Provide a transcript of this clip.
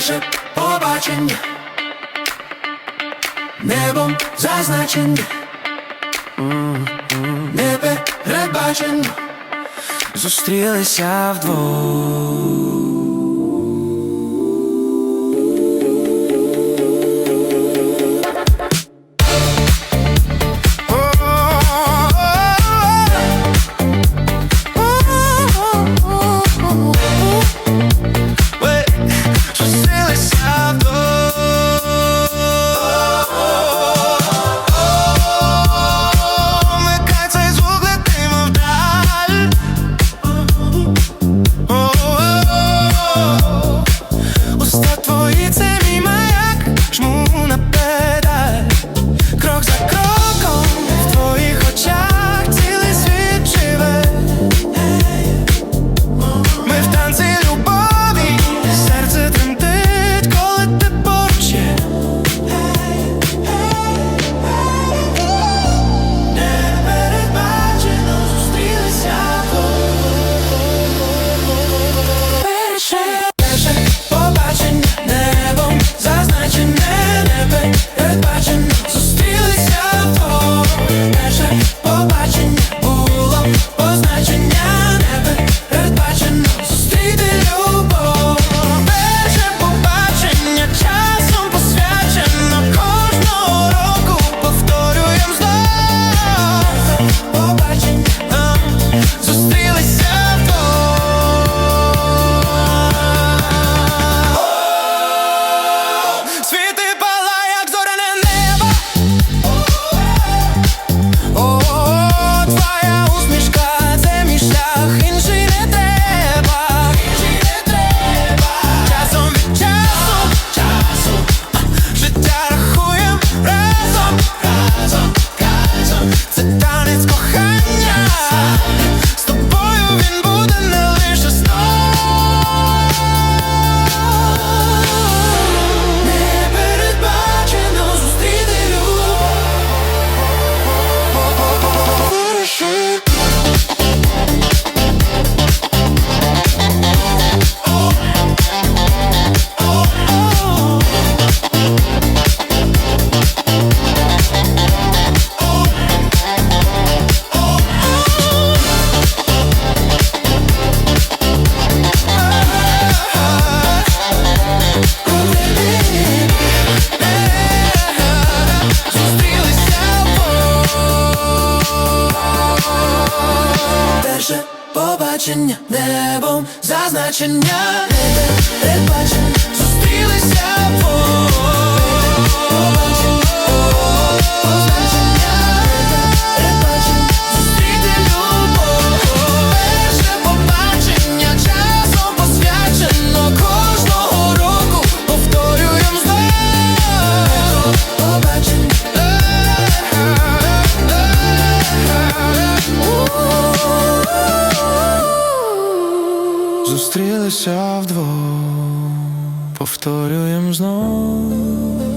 перше побачення. Небом зазначення, не передбачення зустрілися вдвох. значення, небом зазначення. лишилися вдвох, повторюєм знов.